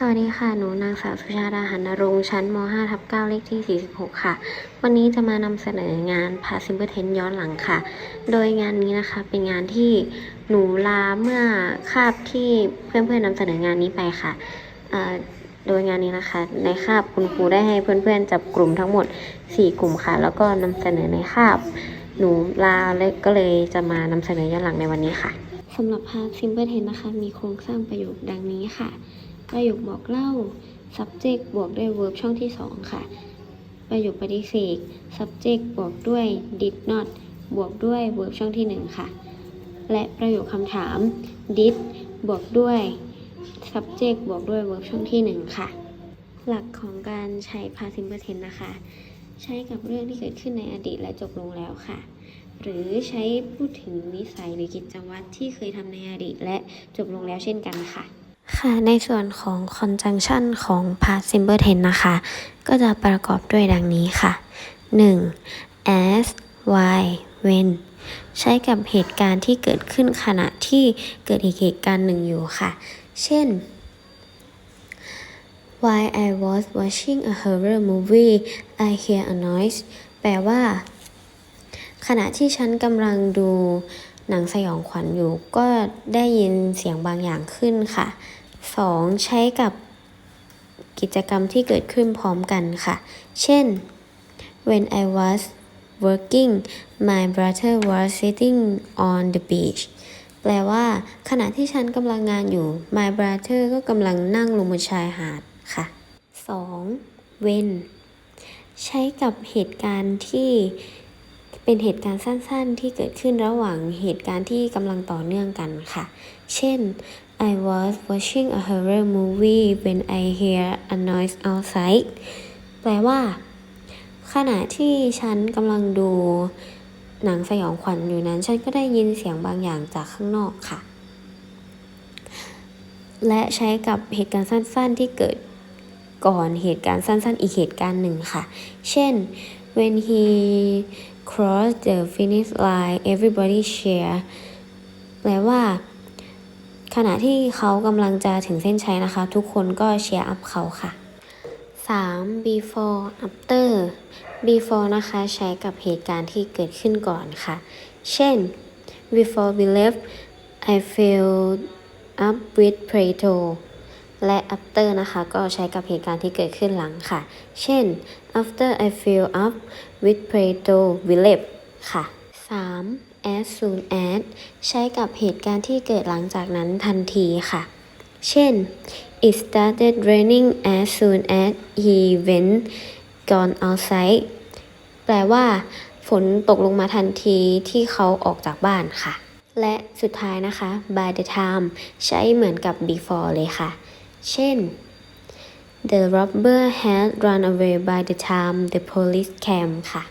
สวัสดีค่ะ หนูนางสาวสุชาดาหันรงชั้นม 5 ทับ9เลขที่ 46 ค่ะ วันนี้จะมานำเสนองานพาซิมเ e อร์เทนย้อนหลังค่ะ โดยงานนี้นะคะเป็นงานที่หนูลาเมื่อคาบที่เพื่อนๆนำเสนองานนี้ไปค่ะ โดยงานนี้นะคะ ในคาบคุณครูได้ให้เพื่อนๆ จับกลุ่มทั้งหมด 4 กลุ่มค่ะ แล้วก็นำเสนอในคาบ หนูลาเลยก็เลยจะมานำเสนอย้อนหลังในวันนี้ค่ะสำหรับพาซิมเ e อร์เทนนะคะ มีโครงสร้างประโยคดังนี้ค่ะ ประโยคบอกเล่า subject บวกด้วย verb ช่องที่ 2 ค่ะ ประโยคปฏิเสธ subject บวกด้วย did not บวกด้วย verb ช่องที่ 1 ค่ะ และประโยคคำถาม did บวกด้วย subject บวกด้วย verb ช่องที่ 1 ค่ะ หลักของการใช้ past simple tense นะคะ ใช้กับเรื่องที่เกิดขึ้นในอดีตและจบลงแล้วค่ะ หรือใช้พูดถึงนิสัยหรือกิจวัตรที่เคยทำในอดีตและจบลงแล้วเช่นกันค่ะ ค่ะ ในส่วนของ conjunction ของ past simple tense นะคะ ก็จะประกอบด้วยดังนี้ค่ะ 1. as why when ใช้กับเหตุการณ์ที่เกิดขึ้นขณะที่เกิดอีกเหตุการณ์หนึ่งอยู่ค่ะ เช่น While I was watching a horror movie I hear a noise แปลว่า ขณะที่ฉันกำลังดู หนังสยองขวัญอยู่ก็ได้ยินเสียงบางอย่างขึ้นค่ะ 2. ใช้กับกิจกรรมที่เกิดขึ้นพร้อมกันค่ะ เช่น when I was working my brother was sitting on the beach แปลว่า ขณะที่ฉันกำลังงานอยู่ my brother ก็กำลังนั่งลงบนชายหาดค่ะ 2. when ใช้กับเหตุการณ์ที่ เป็นเหตุการณ์สั้นๆ ที่เกิดขึ้นระหว่างเหตุการณ์ที่กำลังต่อเนื่องกันค่ะ เช่น I was watching a horror movie when I hear a noise outside แปลว่า ขณะที่ฉันกำลังดูหนังสยองขวัญอยู่นั้น ฉันก็ได้ยินเสียงบางอย่างจากข้างนอกค่ะ และใช้กับเหตุการณ์สั้นๆที่เกิดก่อนเหตุการณ์สั้นๆ อีกเหตุการณ์หนึ่งค่ะ เช่น when he crossed the finish line everybody cheer แปลว่า ขณะที่เขากำลังจะถึงเส้นชัยนะคะ ทุกคนก็เชียร์อัพเขาค่ะ 3. before after before นะคะใช้กับเหตุการณ์ที่เกิดขึ้นก่อนค่ะ เช่น before we left I filled up with Play-Doh และ after นะคะก็ใช้กับเหตุการณ์ที่เกิดขึ้นหลังค่ะ เช่น after I fill up with Play-Doh we left ค่ะ 3. as soon as ใช้กับเหตุการณ์ที่เกิดหลังจากนั้นทันทีค่ะ เช่น it started raining as soon as he went gone outside แปลว่า ฝนตกลงมาทันทีที่เขาออกจากบ้านค่ะ และสุดท้ายนะคะ by the time ใช้เหมือนกับ before เลยค่ะ เช่น the robber had run away by the time the police came ค่ะ